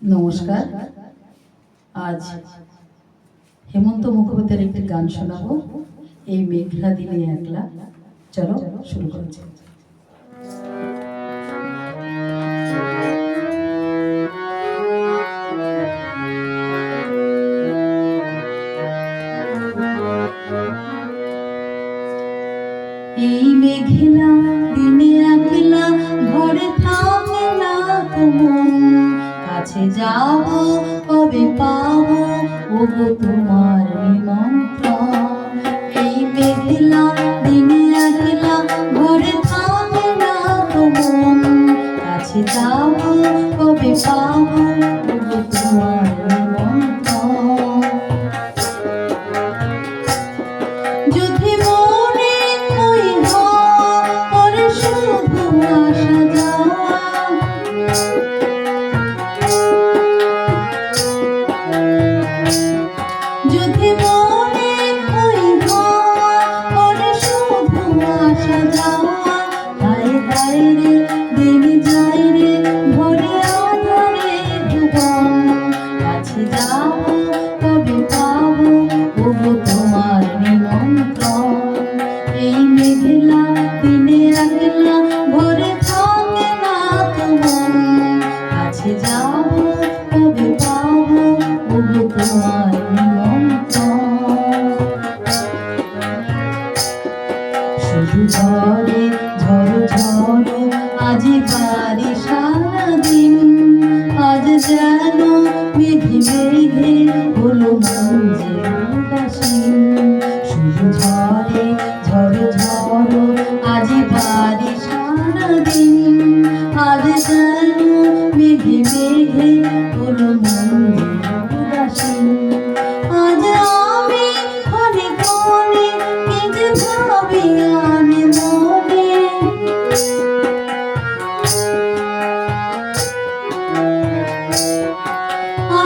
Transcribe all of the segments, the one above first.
নমস্কার। আজ হেমন্ত মুখোপাধ্যায়ের একটি গান শোনাবো। এই মেঘলা দিনে একলা। চলো শুরু করেছি এই মেঘলা দিনে একলা ঘরে থাকে। কাছে যাব, কবে পাব? ওগো তোমার নিমন্ত্রণ। এই মেঘলা দিনে একলা ঘরে থামে না তোমার কাছে যাব, কবে পাবো? কাছে যাব কবে পাবো ওগো তোমার শুধু ঝরে ঝড়ো ঝড়ো, আজি পারি সারাদিন। আজ যেন মেঘে মেঘে হলো মন যে উদাসীন। শুধু ঝরে পারি সারাদিন। আজ যেন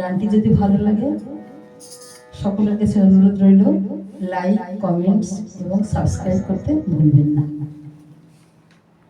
গানটি যদি ভালো লাগে, সকলের কাছে অনুরোধ রইল লাইক কমেন্টস এবং সাবস্ক্রাইব করতে ভুলবেন না।